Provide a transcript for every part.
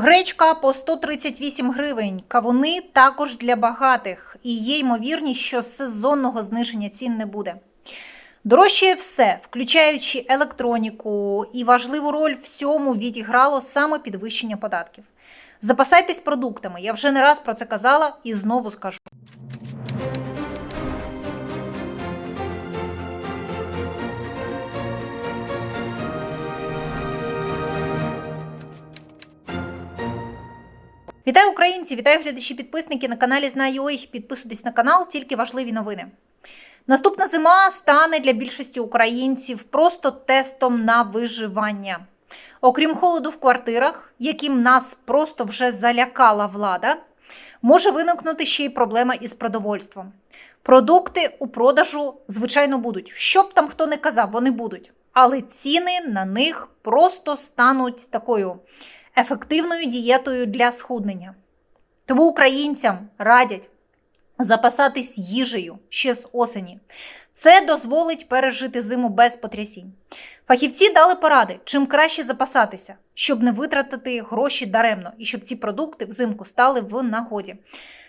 Гречка по 138 гривень. Кавуни також для багатих. І є ймовірність, що сезонного зниження цін не буде. Дорожчає все, включаючи електроніку, і важливу роль в цьому відіграло саме підвищення податків. Запасайтесь продуктами. Я вже не раз про це казала і знову скажу. Вітаю українці! Вітаю глядачі підписники на каналі Знаю Ой. Підписуйтесь на канал, тільки важливі новини. Наступна зима стане для більшості українців просто тестом на виживання. Окрім холоду в квартирах, яким нас просто вже залякала влада, може виникнути ще й проблема із продовольством. Продукти у продажу, звичайно, будуть. Що б там хто не казав, вони будуть. Але ціни на них просто стануть такою ефективною дієтою для схуднення. Тому українцям радять запасатись їжею ще з осені. Це дозволить пережити зиму без потрясінь. Фахівці дали поради, чим краще запасатися, щоб не витратити гроші даремно і щоб ці продукти взимку стали в нагоді.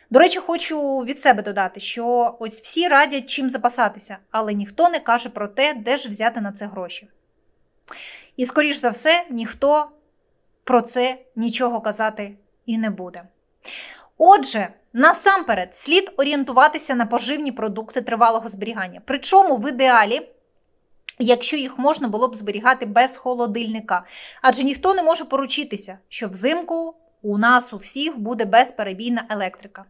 До речі, хочу від себе додати, що ось всі радять чим запасатися, але ніхто не каже про те, де ж взяти на це гроші. І, скоріш за все, ніхто про це нічого казати і не буде. Отже, насамперед слід орієнтуватися на поживні продукти тривалого зберігання. Причому в ідеалі, якщо їх можна було б зберігати без холодильника. Адже ніхто не може поручитися, що взимку у нас у всіх буде безперебійна електрика.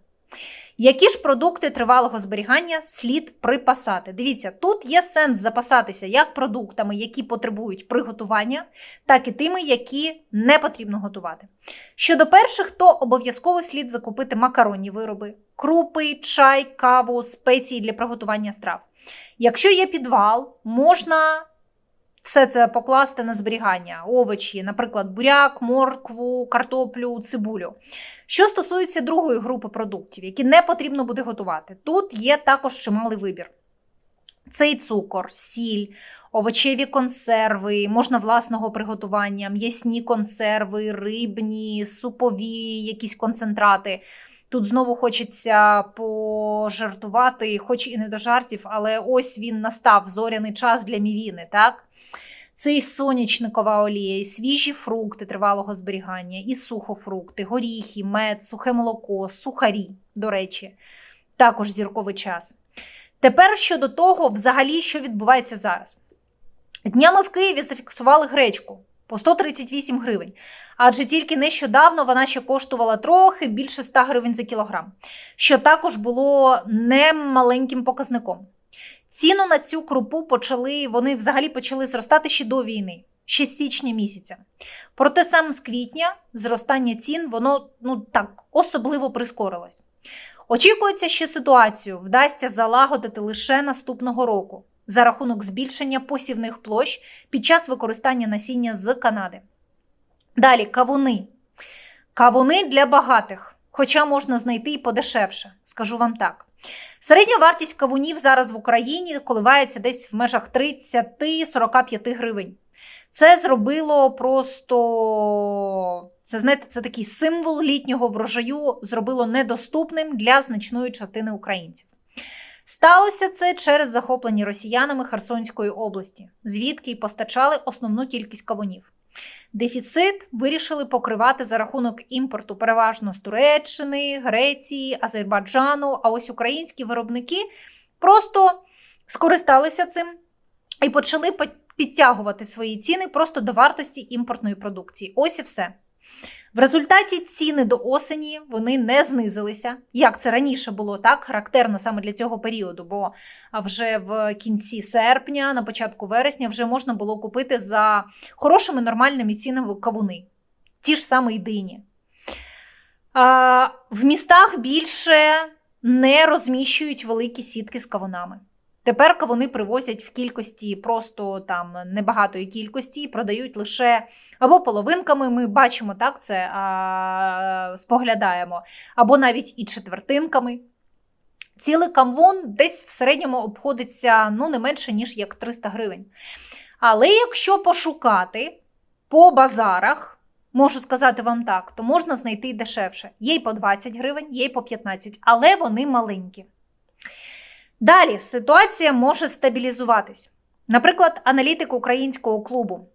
Які ж продукти тривалого зберігання слід припасати? Дивіться, тут є сенс запасатися як продуктами, які потребують приготування, так і тими, які не потрібно готувати. Щодо перших, то обов'язково слід закупити макаронні вироби, крупи, чай, каву, спеції для приготування страв. Якщо є підвал, можна все це покласти на зберігання, овочі, наприклад, буряк, моркву, картоплю, цибулю. Що стосується другої групи продуктів, які не потрібно буде готувати, тут є також чималий вибір: цей цукор, сіль, овочеві консерви, можна власного приготування, м'ясні консерви, рибні, супові, якісь концентрати. Тут знову хочеться пожартувати, хоч і не до жартів, але ось він настав зоряний час для мівіни, так? Це і сонячникова олія, і свіжі фрукти тривалого зберігання, і сухофрукти, горіхи, мед, сухе молоко, сухарі, до речі, також зірковий час. Тепер щодо того, взагалі, що відбувається зараз. Днями в Києві зафіксували гречку по 138 гривень. Адже тільки нещодавно вона ще коштувала трохи більше 100 гривень за кілограм, що також було немаленьким показником. Ціну на цю крупу почали, вони взагалі почали зростати ще до війни, ще з січня місяця. Проте саме з квітня зростання цін воно ну так особливо прискорилось. Очікується, що ситуацію вдасться залагодити лише наступного року за рахунок збільшення посівних площ під час використання насіння з Канади. Далі кавуни. Кавуни для багатих, хоча можна знайти і подешевше, скажу вам так. Середня вартість кавунів зараз в Україні коливається десь в межах 30-45 гривень. Це зробило просто, це знаєте, це такий символ літнього врожаю, зробило недоступним для значної частини українців. Сталося це через захоплення росіянами Херсонської області, звідки й постачали основну кількість кавунів. Дефіцит вирішили покривати за рахунок імпорту переважно з Туреччини, Греції, Азербайджану. А ось українські виробники просто скористалися цим і почали підтягувати свої ціни просто до вартості імпортної продукції. Ось і все. В результаті ціни до осені вони не знизилися. Як це раніше було так, характерно саме для цього періоду, бо вже в кінці серпня, на початку вересня, вже можна було купити за хорошими нормальними цінами кавуни, ті ж самі дині. А, В містах більше не розміщують великі сітки з кавунами. Тепер вони привозять в кількості просто там небагатої кількості і продають лише або половинками. Ми бачимо так, це а, споглядаємо, або навіть і четвертинками. Цілий камвун десь в середньому обходиться ну, не менше, ніж як 300 гривень. Але якщо пошукати по базарах, можу сказати вам так, то можна знайти дешевше. Є й по 20 гривень, є й по 15, але вони маленькі. Далі ситуація може стабілізуватись. Наприклад, аналітик українського клубу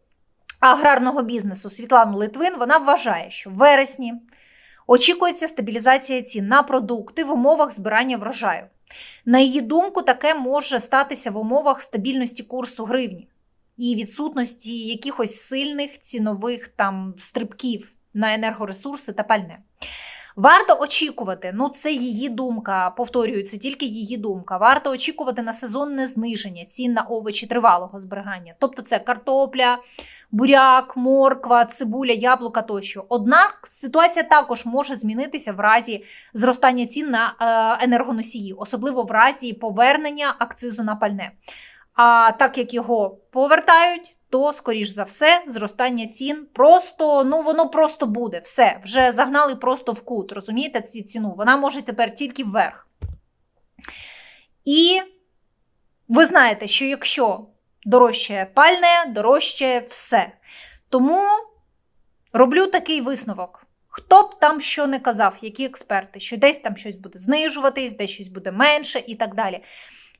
аграрного бізнесу Світлана Литвин вона вважає, що в вересні очікується стабілізація цін на продукти в умовах збирання врожаю. На її думку, таке може статися в умовах стабільності курсу гривні і відсутності якихось сильних цінових там стрибків на енергоресурси та пальне. Варто очікувати, ну це її думка, повторюю, це тільки її думка. Варто очікувати на сезонне зниження цін на овочі тривалого зберігання. Тобто це картопля, буряк, морква, цибуля, яблука тощо. Однак ситуація також може змінитися в разі зростання цін на е, енергоносії, особливо в разі повернення акцизу на пальне. А так як його повертають, то, скоріш за все, зростання цін просто, ну воно просто буде. Все, вже загнали просто в кут. Розумієте, ці ціну? Вона може тепер тільки вверх. І ви знаєте, що якщо дорожче пальне, дорожче все. Тому роблю такий висновок. Хто б там що не казав, які експерти, що десь там щось буде знижуватись, десь щось буде менше і так далі.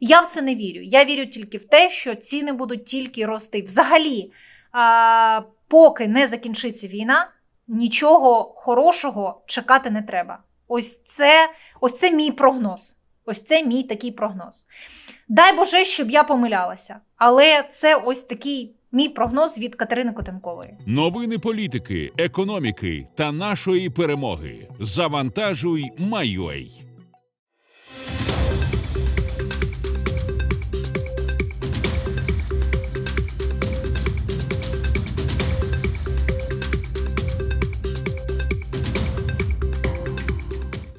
Я в це не вірю. Я вірю тільки в те, що ціни будуть тільки рости. Взагалі, а, поки не закінчиться війна, нічого хорошого чекати не треба. Ось це, ось це мій прогноз. Ось це мій такий прогноз. Дай Боже, щоб я помилялася. Але це ось такий мій прогноз від Катерини Котенкової. Новини політики, економіки та нашої перемоги. Завантажуй, Майой.